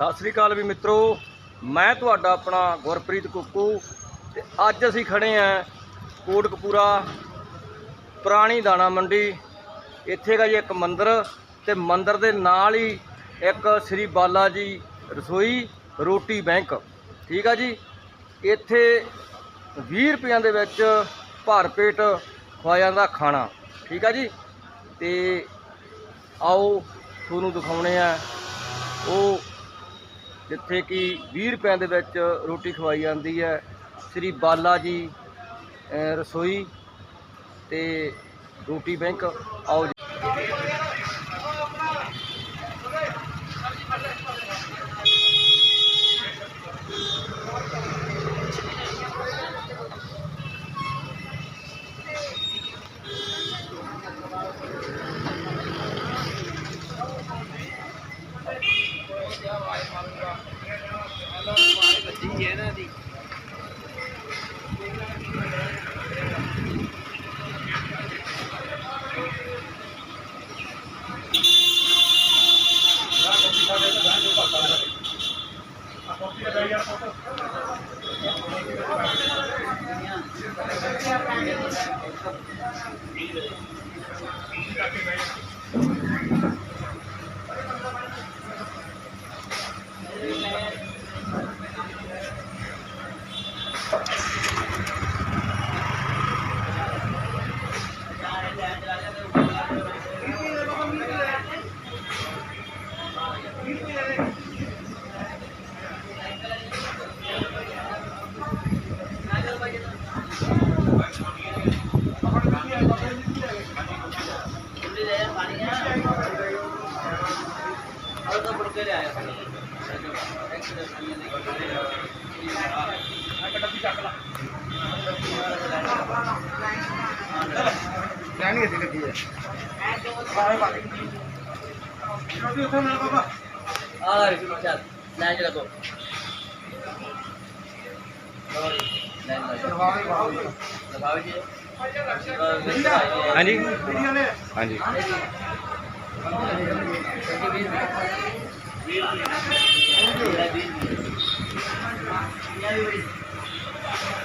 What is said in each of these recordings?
ਸਤਿ ਸ੍ਰੀ ਅਕਾਲ ਵੀ ਮਿੱਤਰੋ, ਮੈਂ ਤੁਹਾਡਾ ਆਪਣਾ ਗੁਰਪ੍ਰੀਤ ਕੁੱਕੂ ਤੇ ਅੱਜ ਅਸੀਂ ਖੜੇ ਆਂ ਕੋਟਕਪੂਰਾ ਪੁਰਾਣੀ ਦਾਣਾ ਮੰਡੀ। ਇੱਥੇ ਦਾ ਜੀ ਇੱਕ ਮੰਦਿਰ ਤੇ ਮੰਦਿਰ ਦੇ ਨਾਲ ਹੀ ਇੱਕ ਸ੍ਰੀ ਬਾਲਾ ਜੀ ਰਸੋਈ ਰੋਟੀ ਬੈਂਕ, ਠੀਕ ਆ ਜੀ? ਇੱਥੇ 20 ਰੁਪਈਆਂ ਦੇ ਵਿੱਚ ਭਰ ਪੇਟ ਖਵਾਇਆ ਦਾ ਖਾਣਾ, ਠੀਕ ਆ ਜੀ? ਤੇ ਆਓ ਤੁਹਾਨੂੰ ਦਿਖਾਉਣੇ ਆ, ਉਹ ਜਿੱਥੇ ਕਿ 20 ਰੁਪਏ ਦੇ ਵਿੱਚ ਰੋਟੀ ਖਵਾਈ ਜਾਂਦੀ ਹੈ। ਸ੍ਰੀ ਬਾਲਾ ਜੀ ਰਸੋਈ ਤੇ ਰੋਟੀ ਬੈਂਕ, ਆਓ ਭੱਜੀ ਹੈ ਇਹਨਾਂ ਦੀ Thank you. ਜੀ ਆ ਰਿਹਾ ਚੱਲ ਲੈ ਜਾ ਲਗੋ ਹਾਂਜੀ। ਹਾਂਜੀ।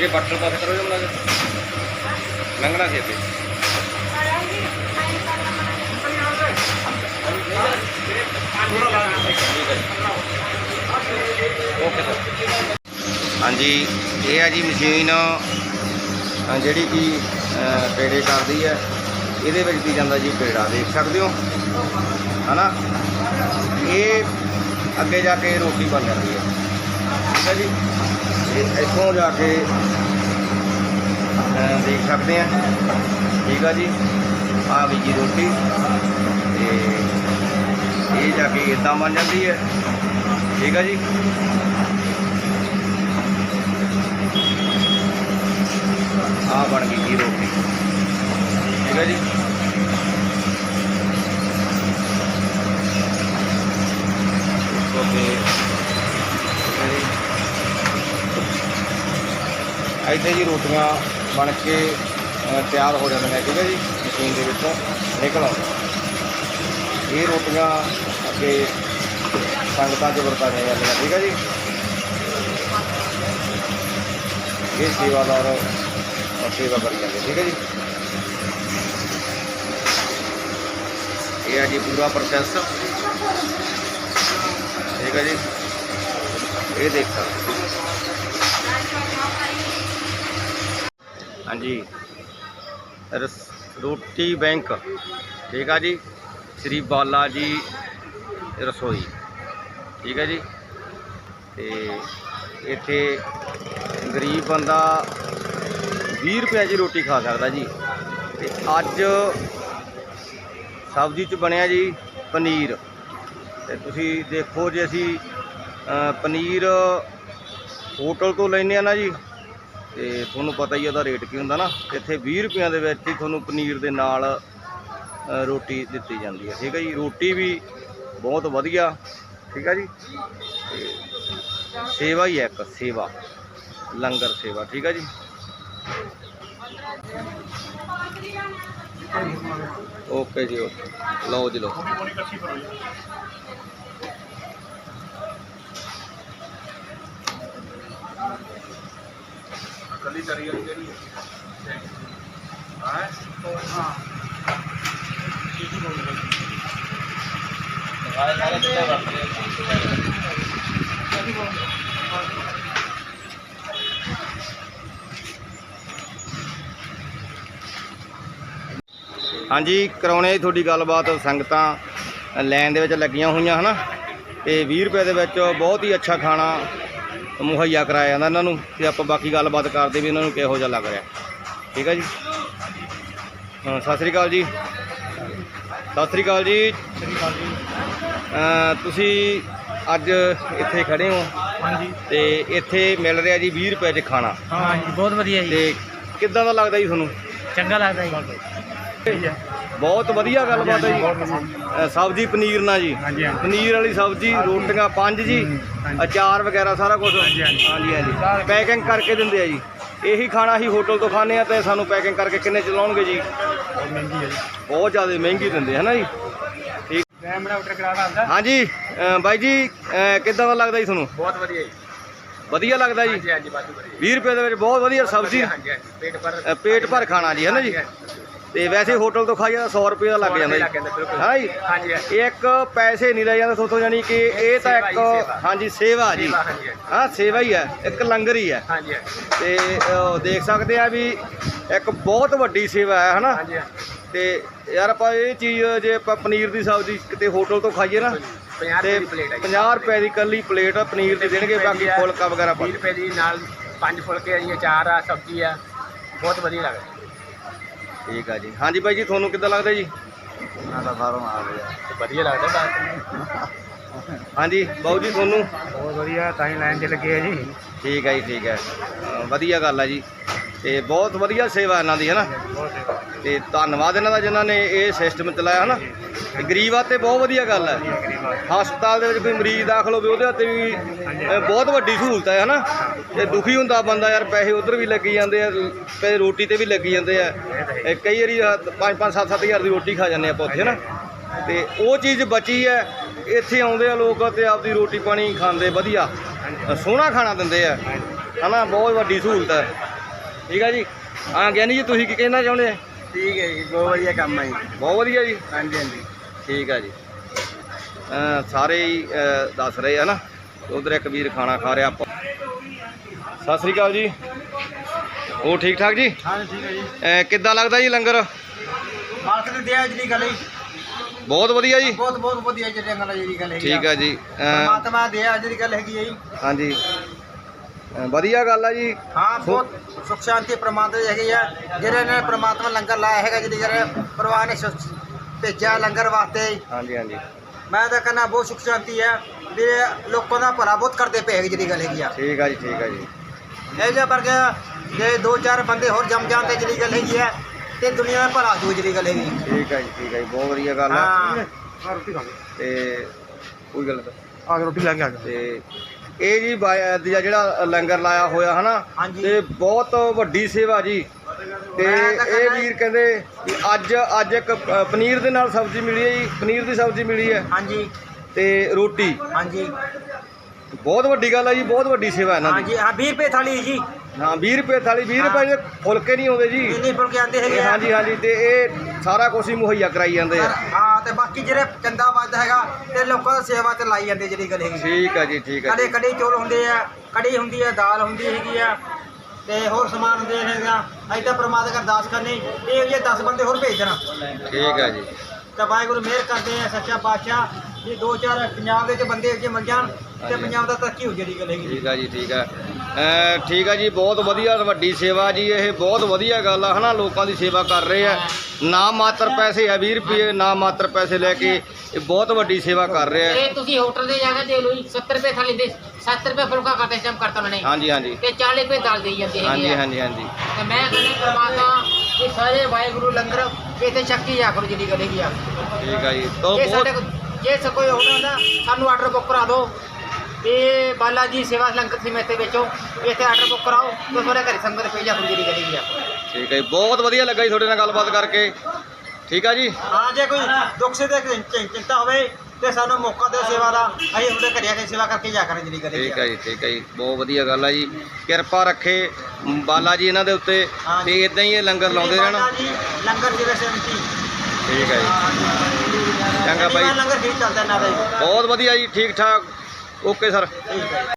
ਜਿਹੜੇ ਬਟਰ ਪਾਸ ਕਰੋ ਜਮਲਾ ਲੰਘਣਾ ਸੀ ਅੱਗੇ ਓਕੇ ਸਰ ਹਾਂਜੀ, ਇਹ ਆ ਜੀ ਮਸ਼ੀਨ ਜਿਹੜੀ ਕਿ ਪੇੜੇ ਕਰਦੀ ਹੈ। ਇਹਦੇ ਵਿੱਚ ਕੀ ਜਾਂਦਾ ਜੀ ਪੇੜਾ, ਦੇਖ ਸਕਦੇ ਹੋ? ਹਨਾ? ਇਹ ਅੱਗੇ ਜਾ ਕੇ ਰੋਟੀ ਬਣ ਜਾਂਦੀ ਹੈ। ਠੀਕ ਹੈ ਜੀ? ਇੱਥੋਂ ਜਾ ਕੇ ਦੇਖ ਸਕਦੇ ਆ ਠੀਕ ਆ ਜੀ। ਆ ਵੀ ਜੀ ਰੋਟੀ। ਤੇ ਇਹ ਜਾ ਕੇ ਇਦਾਂ ਬਣ ਜਾਂਦੀ ਹੈ। ਠੀਕ ਆ ਜੀ। ਆ ਬਣ ਗਈ ਜੀ ਰੋਟੀ। ਠੀਕ ਆ ਜੀ। ਓਕੇ। ਇੱਥੇ ਜੀ ਰੋਟੀਆਂ ਬਣ ਕੇ ਅ, ਤਿਆਰ ਹੋ ਜਾਂਦੀਆਂ ਠੀਕ ਹੈ ਜੀ? ਮਸ਼ੀਨ ਦੇ ਵਿੱਚੋਂ ਨਿਕਲ ਆਉਂਦੀਆਂ ਇਹ ਰੋਟੀਆਂ ਅੱਗੇ ਸੰਗਤਾਂ 'ਚ ਵਰਤਾਈਆਂ ਜਾਂਦੀਆਂ ਠੀਕ ਹੈ ਜੀ? ਇਹ ਸੇਵਾਦਾਰ ਅ, ਸੇਵਾ ਕਰੀ ਜਾਂਦੇ ਠੀਕ ਹੈ ਜੀ? ਇਹ ਹੈ ਜੀ ਪੂਰਾ ਪ੍ਰੋਸੈਸ। ਠੀਕ ਹੈ ਜੀ? ਇਹ ਦੇਖ। ਸਕਦੇ ਹੋ। ਹਾਂਜੀ। ਰਸ- ਰੋਟੀ ਬੈਂਕ। ਠੀਕ ਆ ਜੀ। ਸ੍ਰੀ ਬਾਲਾ ਜੀ ਰਸੋਈ। ਠੀਕ ਹੈ ਜੀ। ਤੇ ਇੱਥੇ ਗਰੀਬ ਬੰਦਾ 20 ਰੁਪਏ ਦੀ ਰੋਟੀ ਖਾ ਸਕਦਾ ਜੀ। ਤੇ ਅੱਜ ਸਬਜ਼ੀ ਚ ਬਣਿਆ ਜੀ ਪਨੀਰ। ਤੇ ਤੁਸੀਂ ਦੇਖੋ ਜੇ ਅਸੀਂ ਪਨੀਰ ਹੋਟਲ ਤੋਂ ਲੈਨੇ ਆ ਨਾ ਜੀ ਤੇ ਤੁਹਾਨੂੰ ਪਤਾ ਹੀ ਉਹਦਾ ਰੇਟ ਕੀ ਹੁੰਦਾ ਨਾ, ਇੱਥੇ 20 ਰੁਪਈਆਂ ਦੇ ਵਿੱਚ ਹੀ ਤੁਹਾਨੂੰ ਪਨੀਰ ਦੇ ਨਾਲ ਰੋਟੀ ਦਿੱਤੀ ਜਾਂਦੀ ਹੈ ਠੀਕ ਹੈ ਜੀ? ਰੋਟੀ ਵੀ ਬਹੁਤ ਵਧੀਆ, ਠੀਕ ਹੈ ਜੀ? ਤੇ ਸੇਵਾ ਹੀ ਹੈ ਇੱਕ, ਸੇਵਾ, ਲੰਗਰ ਸੇਵਾ, ਠੀਕ ਹੈ ਜੀ? ਓਕੇ ਜੀ, ਓਕੇ, ਲਓ ਜੀ, ਲਓ। ਕੱਲੀ ਤਰੀ ਵਾਲੀ ਕਿਹੜੀ ਹੈ ਹਾਂ ਹਾਂਜੀ, ਕਰਾਉਣੇ ਤੁਹਾਡੀ ਗੱਲਬਾਤ, ਸੰਗਤਾਂ ਲੈਣ ਦੇ ਵਿੱਚ ਲੱਗੀਆਂ ਹੋਈਆਂ, ਹਨਾ? ਤੇ 20 ਰੁਪਏ ਦੇ ਵਿੱਚ ਬਹੁਤ ਹੀ ਅੱਛਾ ਖਾਣਾ ਮੁਹੱਈਆ ਕਰਾਇਆ ਜਾਂਦਾ ਇਹਨਾਂ ਨੂੰ ਤੇ ਆਪਾਂ ਬਾਕੀ ਗੱਲਬਾਤ ਕਰਦੇ ਵੀ ਇਹਨਾਂ ਨੂੰ ਕਿਹੋ ਜਿਹਾ ਲੱਗ ਰਿਹਾ। ਠੀਕ ਹੈ ਜੀ? ਹਾਂ ਸਤਿ ਸ੍ਰੀ ਅਕਾਲ ਜੀ। ਸਤਿ ਸ੍ਰੀ ਅਕਾਲ ਜੀ। ਤੁਸੀਂ ਅੱਜ ਇੱਥੇ ਖੜੇ ਹੋ? ਹਾਂਜੀ। ਤੇ ਇੱਥੇ ਮਿਲ ਰਿਹਾ ਜੀ 20 ਰੁਪਏ 'ਚ ਖਾਣਾ। ਹਾਂ ਜੀ ਬਹੁਤ ਵਧੀਆ ਜੀ। ਤੇ ਕਿੱਦਾਂ ਦਾ ਲੱਗਦਾ ਜੀ ਤੁਹਾਨੂੰ? ਚੰਗਾ ਲੱਗਦਾ ਜੀ। ਬਹੁਤ ਵਧੀਆ ਗੱਲਬਾਤ ਹੈ ਜੀ। ਸਬਜ਼ੀ ਪਨੀਰ ਨਾਲ ਜੀ। ਪਨੀਰ ਵਾਲੀ ਸਬਜ਼ੀ ਰੋਟੀਆਂ ਪੰਜ ਜੀ। ਅਚਾਰ ਵਗੈਰਾ ਸਾਰਾ ਕੁਝ ਹਾਂਜੀ, ਹਾਂਜੀ। ਪੈਕਿੰਗ ਕਰਕੇ ਦਿੰਦੇ ਆ ਜੀ। ਇਹੀ ਖਾਣਾ ਅਸੀਂ ਹੋਟਲ ਤੋਂ ਖਾਂਦੇ ਆ ਤੇ ਸਾਨੂੰ ਪੈਕਿੰਗ ਕਰਕੇ ਕਿੰਨੇ ਚ ਲਾਉਣਗੇ ਜੀ? ਬਹੁਤ ਮਹਿੰਗੀ ਹੈ ਜੀ। ਬਹੁਤ ਜ਼ਿਆਦਾ ਮਹਿੰਗੀ ਦਿੰਦੇ ਹੈ ਨਾ ਜੀ? ਠੀਕ। ਹਾਂਜੀ। ਬਾਈ ਜੀ ਕਿੱਦਾਂ ਦਾ ਲੱਗਦਾ ਜੀ ਤੁਹਾਨੂੰ? ਬਹੁਤ ਵਧੀਆ ਜੀ। ਵਧੀਆ ਲੱਗਦਾ ਜੀ? ਹਾਂਜੀ ਹਾਂਜੀ ਬਾਤ ਵਧੀਆ। 20 ਰੁਪਏ ਦੇ ਵਿੱਚ ਬਹੁਤ ਵਧੀਆ ਸਬਜ਼ੀ। ਪੇਟ ਭਰ ਖਾਣਾ ਜੀ ਹੈ ਨਾ ਜੀ ਤੇ ਵੈਸੇ ਹੋਟਲ ਤੋਂ ਖਾਈਏ ਤਾਂ 100 ਰੁਪਏ ਦਾ ਲੱਗ ਜਾਂਦਾ ਜੀ। ਹਾਂ ਜੀ ਹਾਂਜੀ ਹਾਂਜੀ। ਇੱਕ ਪੈਸੇ ਨਹੀਂ ਲੈ ਜਾਂਦਾ ਸੋਥੋਂ ਜਾਨੀ ਕਿ ਇਹ ਤਾਂ ਸੇਵਾ ਇੱਕ ਸੇਵਾ। ਹਾਂਜੀ ਸੇਵਾ ਜੀ। ਸੇਵਾ, ਹਾਂਜੀ, ਹਾਂ ਸੇਵਾ ਹੀ ਹੈ ਇੱਕ ਲੰਗਰ ਹੀ ਹੈ। ਹਾਂਜੀ ਤੇ ਅਹ, ਦੇਖ ਸਕਦੇ ਆ ਵੀ ਇੱਕ ਬਹੁਤ ਵੱਡੀ ਸੇਵਾ ਹੈ ਹਨਾ? ਹਾਂਜੀ ਤੇ ਯਾਰ ਆਪਾਂ ਇਹ ਚੀਜ਼ ਜੇ ਆਪਾਂ ਪਨੀਰ ਦੀ ਸਬਜ਼ੀ ਕਿਤੇ ਹੋਟਲ ਤੋਂ ਖਾਈਏ ਨਾ 50 ਤੇ ਰੁਪਏ ਦੀ ਪਲੇਟ ਹੈ 50 ਰੁਪਏ ਦੀ ਕੱਲੀ ਪਲੇਟ ਪਨੀਰ ਦੀ ਦੇਣਗੇ ਬਾਕੀ ਫੁਲਕਾ ਵਗੈਰਾ ਪਾ 20 ਰੁਪਏ ਦੀ ਨਾਲ ਪੰਜ ਫੁਲਕੇ ਆ ਜੀ ਅਚਾਰ ਆ ਸਬਜ਼ੀ ਆ ਬਹੁਤ ਵਧੀਆ ਲੱਗਦਾ। ਠੀਕ ਆ ਜੀ। ਹਾਂਜੀ ਬਾਈ ਜੀ ਤੁਹਾਨੂੰ ਕਿੱਦਾਂ ਲੱਗਦਾ ਜੀ? ਨਾ ਤਾਂ ਬਾਹਰੋਂ ਆ ਗਿਆ। ਵਧੀਆ ਲੱਗਦਾ ਬਾਤ ਹਾਂਜੀ ਬਾਊ ਜੀ ਤੁਹਾਨੂੰ? ਬਹੁਤ ਵਧੀਆ ਤਾਂ ਹੀ ਲਾਈਨ 'ਚ ਲੱਗੇ ਆ ਜੀ। ਠੀਕ ਹੈ ਜੀ ਠੀਕ ਹੈ ਅਹ, ਵਧੀਆ ਗੱਲ ਹੈ ਜੀ। ਤੇ ਬਹੁਤ ਵਧੀਆ ਸੇਵਾ ਇਹਨਾਂ ਦੀ ਹੈ ਨਾ ਬਹੁਤ ਤੇ ਧੰਨਵਾਦ ਇਹਨਾਂ ਦਾ ਜਿਨ੍ਹਾਂ ਨੇ ਇਹ ਸਿਸਟਮ ਚਲਾਇਆ ਹਨਾ? ਤੇ ਗਰੀਬ ਵਾਸਤੇ ਬਹੁਤ ਵਧੀਆ ਗੱਲ ਹੈ ਹਸਪਤਾਲ ਦੇ ਵਿੱਚ ਕੋਈ ਮਰੀਜ਼ ਦਾਖਲ ਹੋਵੇ ਉਹਦੇ ਹੱਥੇ ਵੀ ਬਹੁਤ ਵੱਡੀ ਸਹੂਲਤ ਹੈ ਹਨਾ? ਤੇ ਦੁਖੀ ਹੁੰਦਾ ਬੰਦਾ ਯਾਰ ਪੈਸੇ ਉਧਰ ਵੀ ਲੱਗੀ ਜਾਂਦੇ ਆ ਪੈਸੇ ਰੋਟੀ ਤੇ ਵੀ ਲੱਗੀ ਜਾਂਦੇ ਆ। ਇਹ ਕਈ ਵਾਰੀ 5 5 7 ਹਜ਼ਾਰ ਦੀ ਰੋਟੀ ਖਾ ਜਾਂਦੇ ਆਪਾਂ ਉੱਥੇ ਹਨਾ? ਤੇ ਉਹ ਚੀਜ਼ ਬਚੀ ਹੈ ਇੱਥੇ ਆਉਂਦੇ ਆ ਲੋਕ ਤੇ ਆਪਦੀ ਰੋਟੀ ਪਾਣੀ ਖਾਂਦੇ ਵਧੀਆ। ਸੋਹਣਾ ਖਾਣਾ ਦਿੰਦੇ ਆ। ਹਨਾ ਬਹੁਤ ਵੱਡੀ ਸਹੂਲਤ ਹੈ। ਠੀਕ ਹੈ ਜੀ? ਹਾਂ ਗਿਆਨੀ ਜੀ ਤੁਸੀਂ ਕੀ ਕਹਿਣਾ ਚਾਹੁੰਦੇ ਆ? ਠੀਕ ਹੈ ਜੀ ਬਹੁਤ ਵਧੀਆ ਕੰਮ ਹੈ ਜੀ। ਬਹੁਤ ਵਧੀਆ ਜੀ। ਹਾਂਜੀ ਹਾਂਜੀ। ਠੀਕ ਹੈ ਜੀ। ਸਾਰੇ ਹੀ ਦੱਸ ਰਹੇ ਆ ਨਾ ਉਧਰ ਇੱਕ ਵੀਰ ਖਾਣਾ ਖਾ ਰਿਹਾ ਆਪਾਂ। ਸਤਿ ਸ੍ਰੀ ਅਕਾਲ ਜੀ। ਉਹ ਠੀਕ ਠਾਕ ਜੀ? ਹਾਂ ਠੀਕ ਹੈ ਜੀ। ਕਿੱਦਾਂ ਲੱਗਦਾ ਜੀ ਲੰਗਰ? ਮਾਲਕ ਨੇ ਦਿਆ ਜਿਹੜੀ ਗੱਲ ਹੈ ਬਹੁਤ ਵਧੀਆ ਜੀ। ਬਹੁਤ ਬਹੁਤ ਵਧੀਆ ਜਿਹੜੀ ਗੱਲ ਹੈ ਜਿਹੜੀ ਗੱਲ ਹੈਗੀ ਠੀਕ ਹੈ ਜੀ। ਪਰਮਾਤਮਾ ਦਿਆ ਜਿਹੜੀ ਗੱਲ ਹੈਗੀ ਹੈ ਜੀ। ਹਾਂਜੀ। ਵਧੀਆ ਗੱਲ ਆ ਜੀ। ਹਾਂ ਬਹੁਤ ਸੁਖ ਸ਼ਾਂਤੀ ਪ੍ਰਮਾਤਮਾ ਦੀ ਹੈਗੀ ਆ। ਜਿਹੜੇ ਨੇ ਪ੍ਰਮਾਤਮਾ ਲੰਗਰ ਲਾਇਆ ਹੈਗਾ ਜਿਹੜੀ ਗੱਲ ਪਰਿਵਾਰ ਨੇ ਭੇਜਿਆ ਲੰਗਰ ਵਾਸਤੇ। ਹਾਂਜੀ ਹਾਂਜੀ। ਮੈਂ ਤਾਂ ਕਹਿੰਦਾ ਬਹੁਤ ਸੁਖ ਸ਼ਾਂਤੀ ਹੈ ਵੀ ਲੋਕਾਂ ਦਾ ਭਲਾ ਬਹੁਤ ਕਰਦੇ ਪਏ ਹੈਗੇ ਜਿਹੜੀ ਗੱਲ ਹੈਗੀ ਆ। ਠੀਕ ਆ ਜੀ ਠੀਕ ਆ ਜੀ। ਇਹ ਜਿਹਾ ਪਰ ਜੇ ਦੋ ਚਾਰ ਬੰਦੇ ਹੋਰ ਜੰਮ ਜਾਣ ਤੇ ਜਿਹੜੀ ਗੱਲ ਹੈਗੀ ਆ ਤੇ ਦੁਨੀਆ ਦਾ ਭਲਾ ਹੋ ਜਿਹੜੀ ਗੱਲ ਹੈਗੀ। ਠੀਕ ਆ ਜੀ ਠੀਕ ਆ ਜੀ ਬਹੁਤ ਵਧੀਆ ਗੱਲ ਆ। ਹਾਂ। ਰੋਟੀ ਖਾ ਤੇ ਕੋਈ ਗੱਲ ਨਹੀਂ। ਆ ਰੋਟੀ ਲੈ ਕੇ ਆ ਤੇ ਇਹ ਜੀ ਬਾ- ਜਿਹੜਾ ਲੰਗਰ ਲਾਇਆ ਹੋਇਆ ਹਨਾ ਹਾਂਜੀ। ਤੇ ਬਹੁਤ ਵੱਡੀ ਸੇਵਾ ਜੀ। ਤੇ ਇਹ ਵੀਰ ਕਹਿੰਦੇ ਵੀ ਅੱਜ ਅੱਜ ਇੱਕ ਪ- ਪਨੀਰ ਦੇ ਨਾਲ ਸਬਜ਼ੀ ਮਿਲੀ ਹੈ ਜੀ ਪਨੀਰ ਦੀ ਸਬਜ਼ੀ ਮਿਲੀ ਹੈ। ਹਾਂਜੀ। ਤੇ ਰੋਟੀ। ਹਾਂਜੀ। ਬਹੁਤ ਵੱਡੀ ਗੱਲ ਹੈ ਜੀ ਬਹੁਤ ਵੱਡੀ ਸੇਵਾ ਇਹਨਾਂ ਦੀ। ਹਾਂਜੀ ਹਾਂ 20 ਰੁਪਏ ਥਾਲੀ ਜੀ। ਹਾਂ 20 ਰੁਪਏ ਥਾਲੀ 20 ਰੁਪਏ ਦੇ ਫੁਲਕੇ ਨਹੀਂ ਆਉਂਦੇ ਜੀ। ਇੰਨੇ ਫੁਲਕੇ ਆਉਂਦੇ ਹੈਗੇ ਇਹ ਆ। ਹਾਂਜੀ ਹਾਂਜੀ ਤੇ ਇਹ ਸਾਰਾ ਕੁਝ ਹੀ ਮੁਹੱਈਆ ਕਰਾਈ ਜਾਂਦੇ ਆ। ਹਾਂ ਤੇ ਬਾਕੀ ਜਿਹੜੇ ਚੰਦਾ ਵੱਜਦਾ ਹੈਗਾ ਤੇ ਲੋਕਾਂ ਦੀ ਸੇਵਾ ਤੇ ਲਾਈ ਜਾਂਦੇ ਜਿਹੜੀ ਗੱਲ ਹੈਗੀ। ਠੀਕ ਆ ਜੀ ਠੀਕ ਆ ਕਦੇ ਜੀ। ਕੜੀ ਚੌਲ ਹੁੰਦੇ ਆ ਕੜੀ ਹੁੰਦੀ ਆ ਦਾਲ ਹੁੰਦੀ ਹੈਗੀ ਆ ਤੇ ਹੋਰ ਸਮਾਨ ਹੁੰਦੇ ਹੈਗਾ। ਅਸੀਂ ਤਾਂ ਪ੍ਰਮਾਤਮਾ ਦਾ ਅਰਦਾਸ ਕਰਨੀ ਇਹ ਜੇ 10 ਬੰਦੇ ਹੋਰ ਭੇਜ ਦੇਣਾ। ਠੀਕ ਆ ਜੀ। ਤਾਂ ਵਾਹਿਗੁਰੂ ਮਿਹਰ ਕਰਦੇ ਆ ਸੱਚਾ ਪਾਤਸ਼ਾਹ ਜੇ ਦੋ ਚਾਰ ਪੰਜਾਬ ਦੇ ਵਿੱਚ ਬੰਦੇ ਜੇ ਮਿਲ ਜਾਣ ਤੇ ਹਾਂਜੀ। ਪੰਜਾਬ ਦਾ ਤਰੱਕੀ ਹੋ ਜਿਹੜੀ ਗੱਲ ਹੈਗੀ। ਠੀਕ ਆ ਜੀ ਠੀਕ ਆ। ਅਹ ਠੀਕ ਆ ਜੀ ਬਹੁਤ ਵਧੀਆ ਵੱਡੀ ਸੇਵਾ ਜੀ ਇਹ ਬਹੁਤ ਵਧੀਆ ਗੱਲ ਆ ਹਨਾ ਲੋਕਾਂ ਦੀ ਸੇਵਾ ਕਰ ਰਹੇ ਆ। ਨਾ ਮਾਤਰ ਪੈਸੇ ਆ 20 ਰੁਪਏ ਨਾ ਮਾਤਰ ਪੈਸੇ ਲੈ ਕੇ ਇਹ ਬਹੁਤ ਵੱਡੀ ਸੇਵਾ ਕਰ ਰਹੇ ਆ ਇਹ ਤੁਸੀਂ ਹੋਟਲ ਦੇ ਜਾ ਕੇ ਦੇਖ ਲਓ ਜੀ 70 ਰੁਪਏ ਥਾਲੀ ਦੇ 70 ਰੁਪਏ ਫੁਲਕਾ ਕਰਦੇ ਟਾਈਮ ਕਰਤਾ ਉਹਨਾਂ ਨੇ। ਹਾਂਜੀ ਹਾਂਜੀ। ਤੇ 40 ਰੁਪਏ ਦਾਲ ਦੇਈ ਜਾਂਦੇ ਹਾਂਜੀ ਹਾਂਜੀ ਹਾਂਜੀ। ਤੇ ਮੈਂ ਕਹਿੰਦਾ ਪਰਮਾਤਮਾ ਇਹ ਸਾਰੇ ਵਾਹਿਗੁਰੂ ਲੰਗਰ ਇੱਥੇ ਸ਼ਕਤੀ ਜਾ ਕਰੋ ਜਿੰਨੀ ਗਲੇਗੀ ਆ। ਠੀਕ ਆ ਜੀ। ਤੋਂ ਬਹੁਤ ਜੇ ਕੋਈ ਹੋਟਲ ਸਾਨੂੰ ਆਰਡਰ ਬੁੱਕ ਕਰਾ ਦਿਓ। ਇਹ ਬਾਲਾ ਜੀ ਸੇਵਾ ਲੰਗਰ ਸਮੇਤੇ ਵਿੱਚੋਂ। ਇੱਥੇ ਆਰਡਰ ਬੁੱਕ ਕਰਾਓ ਤੇ ਤੁਹਾਡੇ ਘਰੇ ਸੰਗਤ ਪਈ ਜਾ ਕਰੋ ਜਿੰਨੀ ਗਲੇਗੀ ਆ। ਠੀਕ ਹੈ ਜੀ ਬਹੁਤ ਵਧੀਆ ਲੱਗਾ ਜੀ ਤੁਹਾਡੇ ਨਾਲ ਗੱਲਬਾਤ ਕਰਕੇ। ਠੀਕ ਆ ਜੀ? ਹਾਂ ਜੇ ਕੋਈ ਦੁੱਖ ਸੇ ਦੇ ਚਿੰਤਾ ਹੋਵੇ ਤੇ ਸਾਨੂੰ ਮੌਕਾ ਦਿਓ ਸੇਵਾ ਦਾ। ਅਸੀਂ ਤੁਹਾਡੇ ਘਰੇ ਆ ਕੇ ਸੇਵਾ ਕਰਕੇ ਜਾ ਕਰਾਂਗੇ ਜਿਹੜੀ ਕਰੇ ਠੀਕ ਹੈ ਜੀ ਠੀਕ ਹੈ ਜੀ ਬਹੁਤ ਵਧੀਆ ਗੱਲ ਆ ਜੀ। ਕਿਰਪਾ ਰੱਖੇ ਬਾਲਾ ਜੀ ਇਹਨਾਂ ਦੇ ਉੱਤੇ ਹਾਂ ਤੇ ਇਦਾਂ ਹੀ ਇਹ ਲੰਗਰ ਲਾਉਂਦੇ ਰਹਿਣ। ਜੀ ਲੰਗਰ ਜਿਵੇਂ ਸੇਵਤੀ ਠੀਕ ਹੈ ਜੀ। ਚੰਗਾ ਬਾਈ। ਲੰਗਰ ਠੀਕ ਚੱਲਦਾ ਇਹਨਾਂ ਦਾ ਜੀ। ਬਹੁਤ ਵਧੀਆ ਜੀ ਠੀਕ ਠਾਕ ਓਕੇ ਸਰ।